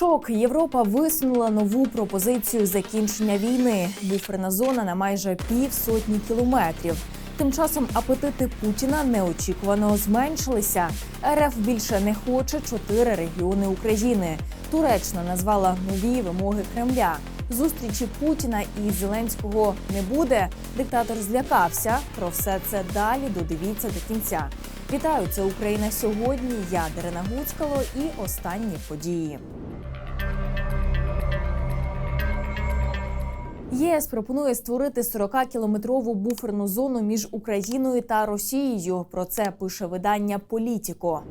Шок Європа висунула нову пропозицію закінчення війни. Буферна зона на майже півсотні кілометрів. Тим часом апетити Путіна неочікувано зменшилися. РФ більше не хоче чотири регіони України. Туреччина назвала нові вимоги Кремля. Зустрічі Путіна і Зеленського не буде. Диктатор злякався. Про все це далі додивіться до кінця. Вітаю, це Україна сьогодні. Я Дарина Гуцкало і останні події. ЄС пропонує створити 40-кілометрову буферну зону між Україною та Росією. Про це пише видання Політіко.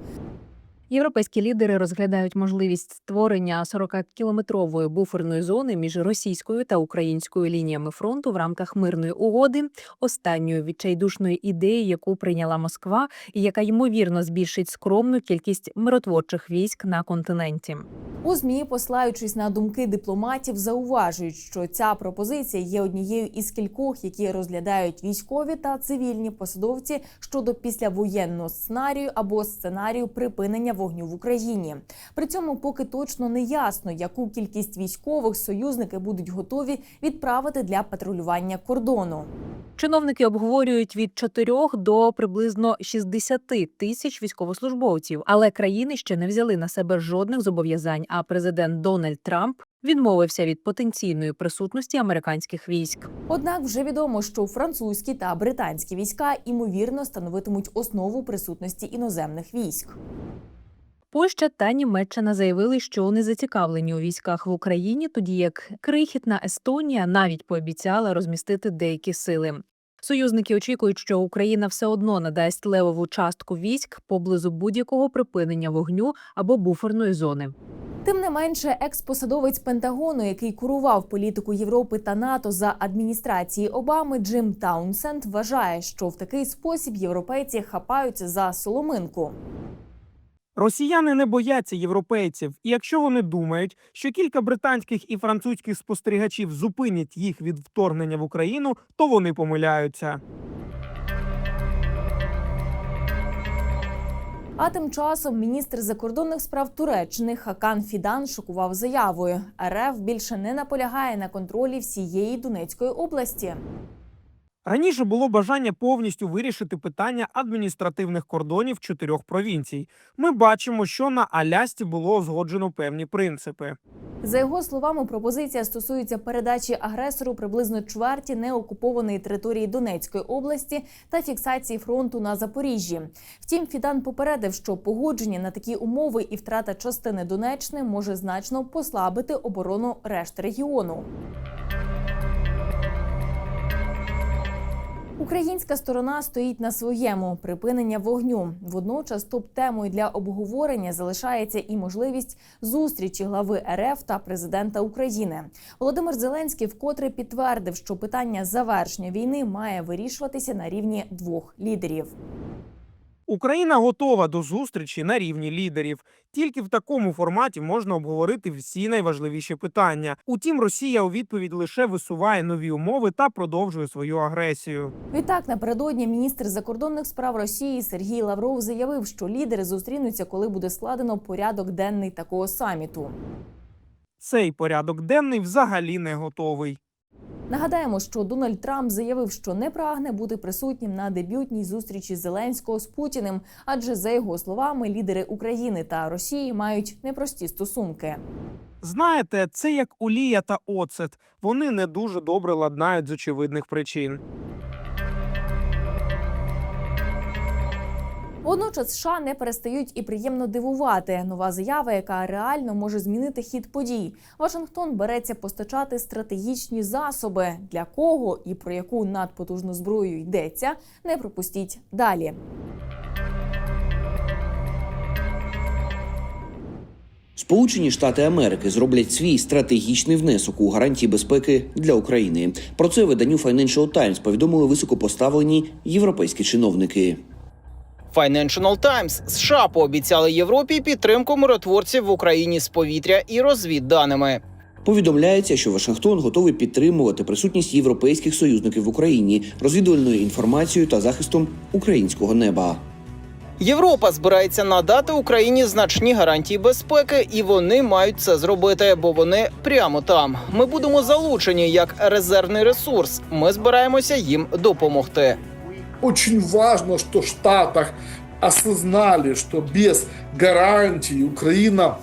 Європейські лідери розглядають можливість створення 40-кілометрової буферної зони між російською та українською лініями фронту в рамках мирної угоди, останньої відчайдушної ідеї, яку прийняла Москва, і яка ймовірно збільшить скромну кількість миротворчих військ на континенті. У змі, послаючись на думки дипломатів, зауважують, що ця пропозиція є однією із кількох, які розглядають військові та цивільні посадовці щодо післявоєнного сценарію або сценарію припинення вогню в Україні. При цьому поки точно не ясно, яку кількість військових союзники будуть готові відправити для патрулювання кордону. Чиновники обговорюють від 4 до приблизно 60 тисяч військовослужбовців, але країни ще не взяли на себе жодних зобов'язань. А президент Дональд Трамп відмовився від потенційної присутності американських військ. Однак вже відомо, що французькі та британські війська імовірно становитимуть основу присутності іноземних військ. Польща та Німеччина заявили, що не зацікавлені у військах в Україні, тоді як крихітна Естонія навіть пообіцяла розмістити деякі сили. Союзники очікують, що Україна все одно надасть левову частку військ поблизу будь-якого припинення вогню або буферної зони. Тим не менше, експосадовець Пентагону, який курував політику Європи та НАТО за адміністрації Обами, Джим Таунсенд вважає, що в такий спосіб європейці хапаються за соломинку. Росіяни не бояться європейців, і якщо вони думають, що кілька британських і французьких спостерігачів зупинять їх від вторгнення в Україну, то вони помиляються. А тим часом міністр закордонних справ Туреччини Хакан Фідан шокував заявою. РФ більше не наполягає на контролі всієї Донецької області. Раніше було бажання повністю вирішити питання адміністративних кордонів чотирьох провінцій. Ми бачимо, що на Алясці було узгоджено певні принципи. За його словами, пропозиція стосується передачі агресору приблизно чверті неокупованої території Донецької області та фіксації фронту на Запоріжжі. Втім, Фідан попередив, що погодження на такі умови і втрата частини Донеччини може значно послабити оборону решти регіону. Українська сторона стоїть на своєму припинення вогню. Водночас топ-темою для обговорення залишається і можливість зустрічі глави РФ та президента України. Володимир Зеленський вкотре підтвердив, що питання завершення війни має вирішуватися на рівні двох лідерів. Україна готова до зустрічі на рівні лідерів. Тільки в такому форматі можна обговорити всі найважливіші питання. Утім, Росія у відповідь лише висуває нові умови та продовжує свою агресію. Відтак напередодні міністр закордонних справ Росії Сергій Лавров заявив, що лідери зустрінуться, коли буде складено порядок денний такого саміту. Цей порядок денний взагалі не готовий. Нагадаємо, що Дональд Трамп заявив, що не прагне бути присутнім на дебютній зустрічі Зеленського з Путіним, адже за його словами лідери України та Росії мають непрості стосунки. Знаєте, це як олія та оцет. Вони не дуже добре ладнають з очевидних причин. Водночас США не перестають і приємно дивувати. Нова заява, яка реально може змінити хід подій. Вашингтон береться постачати стратегічні засоби. Для кого і про яку надпотужну зброю йдеться, не пропустіть далі. Сполучені Штати Америки зроблять свій стратегічний внесок у гарантії безпеки для України. Про це виданню Financial Times повідомили високопоставлені європейські чиновники. Financial Times США пообіцяли Європі підтримку миротворців в Україні з повітря і розвідданими. Повідомляється, що Вашингтон готовий підтримувати присутність європейських союзників в Україні розвідувальною інформацією та захистом українського неба. Європа збирається надати Україні значні гарантії безпеки, і вони мають це зробити, бо вони прямо там. Ми будемо залучені як резервний ресурс. Ми збираємося їм допомогти. Очень важно, что в Штатах осознали, что без гарантий Украина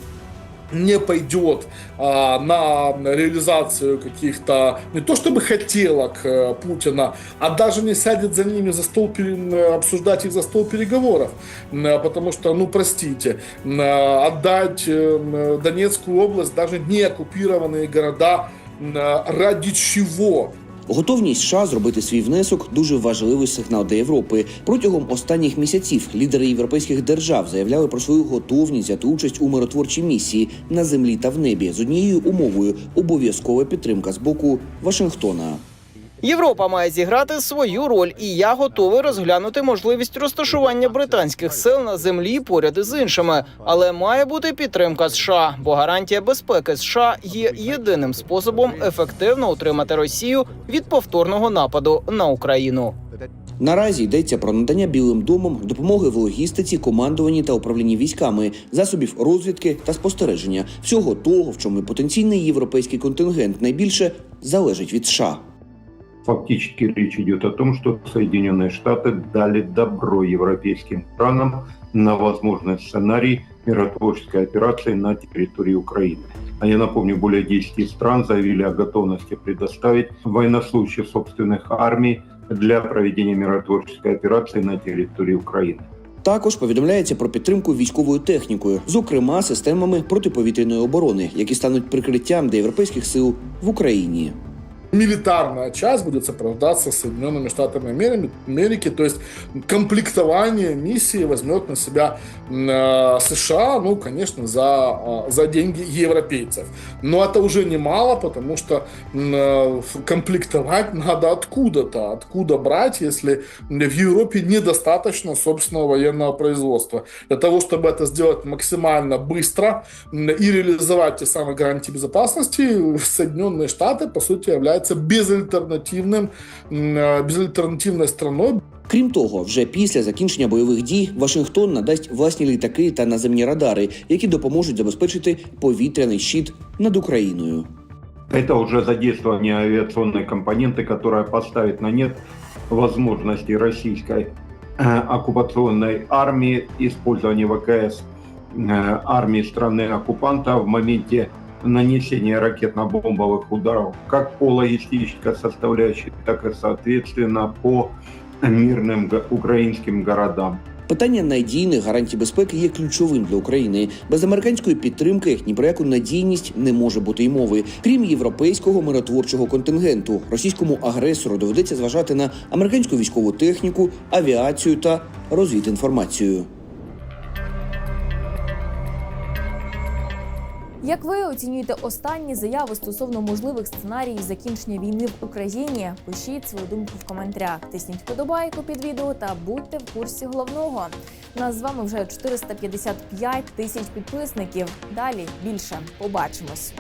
не пойдет а, на реализацию каких-то, не то чтобы хотелок э, Путина, а даже не сядет за ними за стол, пере- обсуждать их за стол переговоров. М, Потому что, ну простите, м, отдать э, Донецкую область, даже не оккупированные города, м, ради чего? Готовність США зробити свій внесок дуже важливий сигнал для Європи. Протягом останніх місяців лідери європейських держав заявляли про свою готовність взяти участь у миротворчій місії на землі та в небі з однією умовою обов'язкова підтримка з боку Вашингтона. Європа має зіграти свою роль, і я готовий розглянути можливість розташування британських сил на землі поряд із іншими. Але має бути підтримка США, бо гарантія безпеки США є єдиним способом ефективно утримати Росію від повторного нападу на Україну. Наразі йдеться про надання Білим домом допомоги в логістиці, командуванні та управлінні військами, засобів розвідки та спостереження всього того, в чому потенційний європейський контингент найбільше залежить від США. Фактически речь идет о том, что Соединенные Штаты дали добро европейским странам на возможный сценарий миротворческой операции на территории Украины. А я напомню, более 10 стран заявили о готовности предоставить военнослужащих собственных армий для проведения миротворческой операции на территории Украины. Також повідомляється про підтримку військовою технікою, зокрема системами протиповітряної оборони, які стануть прикриттям для європейських сил в Україні. Милитарная часть будет сопровождаться Соединенными Штатами Амери- Америки, то есть комплектование миссии возьмет на себя э, США, ну, конечно, за, э, за деньги европейцев. Но это уже немало, потому что э, комплектовать надо откуда-то, откуда брать, если в Европе недостаточно собственного военного производства. Для того, чтобы это сделать максимально быстро и реализовать те самые гарантии безопасности, Соединенные Штаты, по сути, являются безальтернативным, м, э, безальтернативной страной, Крім того, вже після закінчення бойових дій Вашингтон надасть власні літаки та наземні радари, які допоможуть забезпечити повітряний щит над Україною. Это уже задействование авиационной компоненты, которая поставит на нет возможности российской э, оккупационной армии использования ВКС э, армии страны-оккупанта в моменте нанесения ракетно-бомбовых ударов как по логистической составляющей, так и, соответственно, по мирным украинским городам. Питання надійних гарантій безпеки є ключовим для України. Без американської підтримки ні про яку надійність не може бути й мови. Крім європейського миротворчого контингенту, російському агресору доведеться зважати на американську військову техніку, авіацію та розвідінформацію. Як ви оцінюєте останні заяви стосовно можливих сценаріїв закінчення війни в Україні? Пишіть свою думку в коментарях. Тисніть вподобайку під відео та будьте в курсі головного. Нас з вами вже 455 тисяч підписників. Далі більше побачимось.